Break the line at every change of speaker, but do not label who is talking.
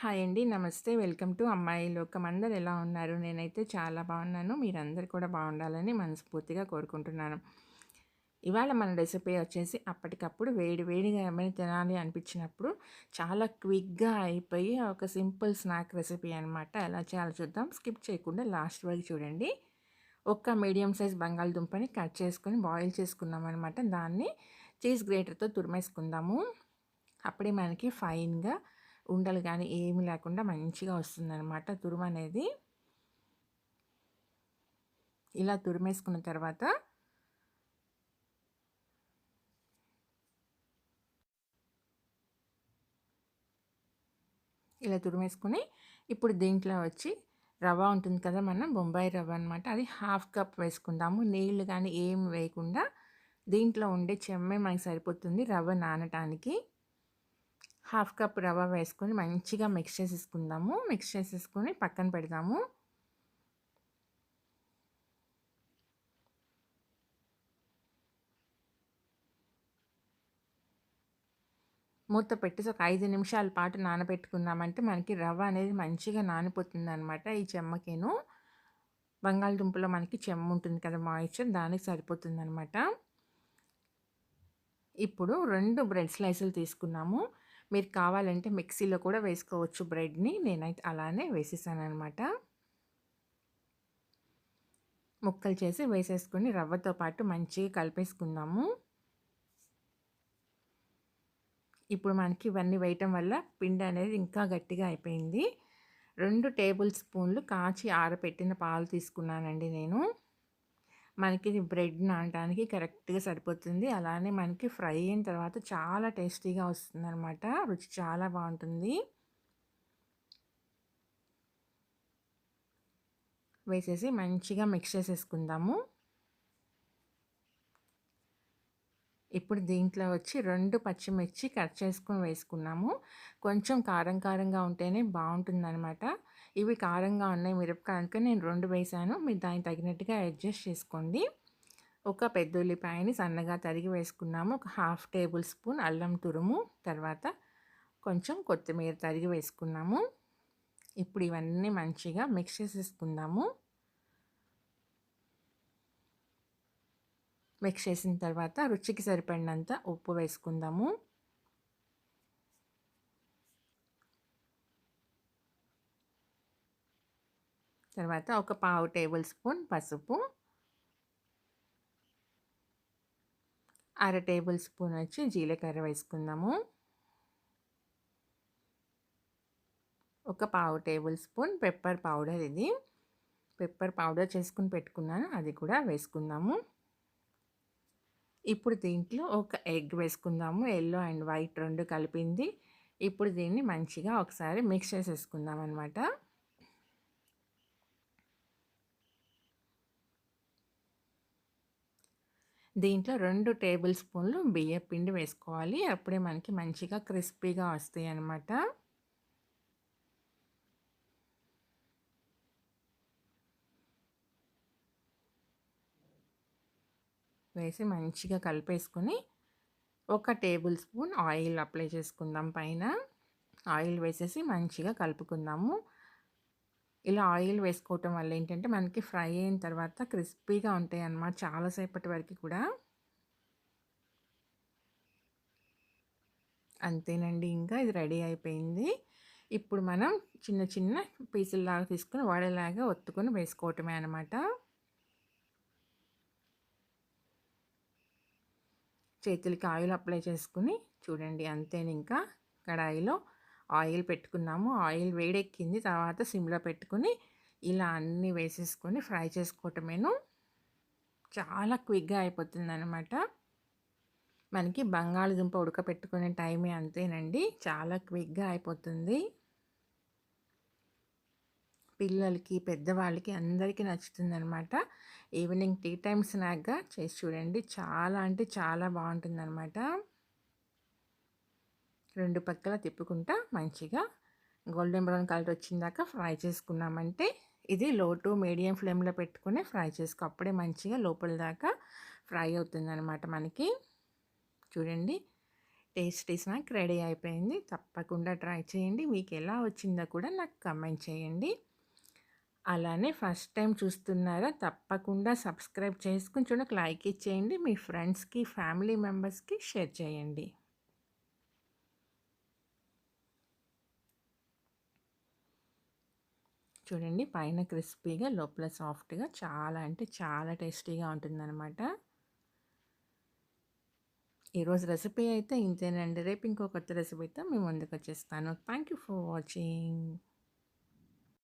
Hi అండి. నమస్తే. Welcome to అమ్మాయి లోకం. అందరు ఎలా ఉన్నారు? నేనైతే చాలా బాగున్నాను. మీరందరు కూడా బాగుండాలని మనస్ఫూర్తిగా కోరుకుంటున్నాను. ఇవాళ మన రెసిపీ వచ్చేసి అప్పటికప్పుడు వేడి వేడిగా ఏమైనా తినాలి అనిపించినప్పుడు చాలా క్విక్‌గా అయిపోయి ఒక సింపుల్ స్నాక్ రెసిపీ అనమాట. ఎలా చేయాలో చూద్దాం. స్కిప్ చేయకుండా లాస్ట్ వరకు చూడండి. ఒక్క మీడియం సైజ్ బంగాళదుంపని కట్ చేసుకొని బాయిల్ చేసుకున్నాం అనమాట దాన్ని చీజ్ గ్రేటర్‌తో తురిమేసుకుందాము. అప్పుడే మనకి ఫైన్‌గా ఉండలు కానీ ఏమి లేకుండా మంచిగా వస్తుందన్నమాట తురుము అనేది. ఇలా తురిమేసుకున్న తర్వాత ఇలా తురిమేసుకొని ఇప్పుడు దీంట్లో వచ్చి రవ్వ ఉంటుంది కదా మనం బొంబాయి రవ్వ అనమాట అది హాఫ్ కప్ వేసుకుందాము. నీళ్ళు కానీ ఏం వేయకుండా దీంట్లో ఉండే చెమ్మే మనకి సరిపోతుంది రవ్వ నానటానికి. హాఫ్ కప్ రవ్వ వేసుకొని మంచిగా మిక్స్ చేసేసుకుందాము. మిక్స్ చేసేసుకొని పక్కన పెడదాము. మూత పెట్టేసి ఒక ఐదు నిమిషాల పాటు నానబెట్టుకున్నామంటే మనకి రవ్వ అనేది మంచిగా నానిపోతుంది అనమాట ఈ చెమ్మకేను. బంగాళదుంపలో మనకి చెమ్మ ఉంటుంది కదా మాయిశ్చర్ దానికి సరిపోతుంది అనమాట ఇప్పుడు రెండు బ్రెడ్ స్లైసులు తీసుకున్నాము. మీరు కావాలంటే మిక్సీలో కూడా వేసుకోవచ్చు బ్రెడ్ని. నేనైతే అలానే వేసేసాను అనమాట ముక్కలు చేసి వేసేసుకుని రవ్వతో పాటు మంచిగా కలిపేసుకుందాము. ఇప్పుడు మనకి ఇవన్నీ వేయటం వల్ల పిండి అనేది ఇంకా గట్టిగా అయిపోయింది. రెండు టేబుల్ స్పూన్లు కాచి ఆరపెట్టిన పాలు తీసుకున్నానండి నేను. మనకి బ్రెడ్ నానడానికి కరెక్ట్గా సరిపోతుంది. అలానే మనకి ఫ్రై అయిన తర్వాత చాలా టేస్టీగా వస్తుంది అనమాట రుచి చాలా బాగుంటుంది. వేసేసి మంచిగా మిక్స్ చేసేసుకుందాము. ఇప్పుడు దీంట్లో వచ్చి రెండు పచ్చిమిర్చి కట్ చేసుకొని వేసుకున్నాము. కొంచెం కారం కారంగా ఉంటేనే బాగుంటుందన్నమాట. ఇవి కారంగా ఉన్నాయి మిరపకాయలకి నేను రెండు వేసాను. మీరు దానికి తగినట్టుగా అడ్జస్ట్ చేసుకోండి. ఒక పెద్ద ఉల్లిపాయని సన్నగా తరిగి వేసుకున్నాము. ఒక హాఫ్ టేబుల్ స్పూన్ అల్లం తురుము తర్వాత కొంచెం కొత్తిమీర తరిగి వేసుకున్నాము. ఇప్పుడు ఇవన్నీ మంచిగా మిక్స్ చేసేసుకుందాము. మిక్స్ చేసిన తర్వాత రుచికి సరిపడినంత ఉప్పు వేసుకుందాము. తర్వాత ఒక పావు టేబుల్ స్పూన్ పసుపు. అర టేబుల్ స్పూన్ వచ్చి జీలకర్ర వేసుకుందాము. ఒక పావు టేబుల్ స్పూన్ పెప్పర్ పౌడర్ ఇది. పెప్పర్ పౌడర్ చేసుకుని పెట్టుకున్నాను అది కూడా వేసుకుందాము. ఇప్పుడు దీంట్లో ఒక ఎగ్ వేసుకుందాము. ఎల్లో అండ్ వైట్ రెండు కలిపింది. ఇప్పుడు దీన్ని మంచిగా ఒకసారి మిక్స్ చేసేసుకుందాం అనమాట దీంట్లో రెండు టేబుల్ స్పూన్లు బియ్య పిండి వేసుకోవాలి. అప్పుడే మనకి మంచిగా క్రిస్పీగా వస్తాయి అన్నమాట వేసి మంచిగా కలిపేసుకొని ఒక టేబుల్ స్పూన్ ఆయిల్ అప్లై చేసుకుందాం పైన. ఆయిల్ వేసేసి మంచిగా కలుపుకుందాము. ఇలా ఆయిల్ వేసుకోవటం వల్ల ఏంటంటే మనకి ఫ్రై అయిన తర్వాత క్రిస్పీగా ఉంటాయి అన్నమాట చాలాసేపటి వరకు కూడా. అంతేనండి ఇంకా ఇది రెడీ అయిపోయింది. ఇప్పుడు మనం చిన్న చిన్న పీసుల్లాగా తీసుకొని వడలాగా ఒత్తుకొని వేసుకోవటమే అనమాట చేతులకి ఆయిల్ అప్లై చేసుకుని చూడండి అంతేని ఇంకా కడాయిలో ఆయిల్ పెట్టుకున్నాము. ఆయిల్ వేడెక్కింది. తర్వాత సిమ్లో పెట్టుకుని ఇలా అన్నీ వేసేసుకొని ఫ్రై చేసుకోవటమేను చాలా క్విక్గా అయిపోతుంది అనమాట మనకి బంగాళదుంప ఉడకపెట్టుకునే టైమే అంతేనండి. చాలా క్విక్గా అయిపోతుంది. పిల్లలకి పెద్దవాళ్ళకి అందరికీ నచ్చుతుంది అనమాట ఈవినింగ్ టీ టైమ్ స్నాక్గా చేసి చూడండి. చాలా అంటే చాలా బాగుంటుంది అనమాట రెండు పక్కల తిప్పుకుంటా మంచిగా గోల్డెన్ బ్రౌన్ కలర్ వచ్చిందాక ఫ్రై చేసుకున్నామంటే ఇది లో టు మీడియం ఫ్లేమ్లో పెట్టుకుని ఫ్రై చేసుకో అప్పుడే మంచిగా లోపల దాకా ఫ్రై అవుతుంది అనమాట మనకి. చూడండి. టేస్టీ స్నాక్ రెడీ అయిపోయింది. తప్పకుండా ట్రై చేయండి. మీకు ఎలా వచ్చిందో కూడా నాకు కమెంట్ చేయండి. అలానే ఫస్ట్ టైం చూస్తున్నారా తప్పకుండా సబ్స్క్రైబ్ చేసుకుని చూడక లైక్ ఇచ్చేయండి మీ ఫ్రెండ్స్కి ఫ్యామిలీ మెంబర్స్కి షేర్ చేయండి. చూడండి పైన క్రిస్పీగా లోపల సాఫ్ట్గా చాలా అంటే చాలా టేస్టీగా ఉంటుందన్నమాట. ఈరోజు రెసిపీ అయితే ఇంతేనండి. రేపు ఇంకో కొత్త రెసిపీతో మేము ముందుకు వచ్చేస్తాను. Thank you for watching.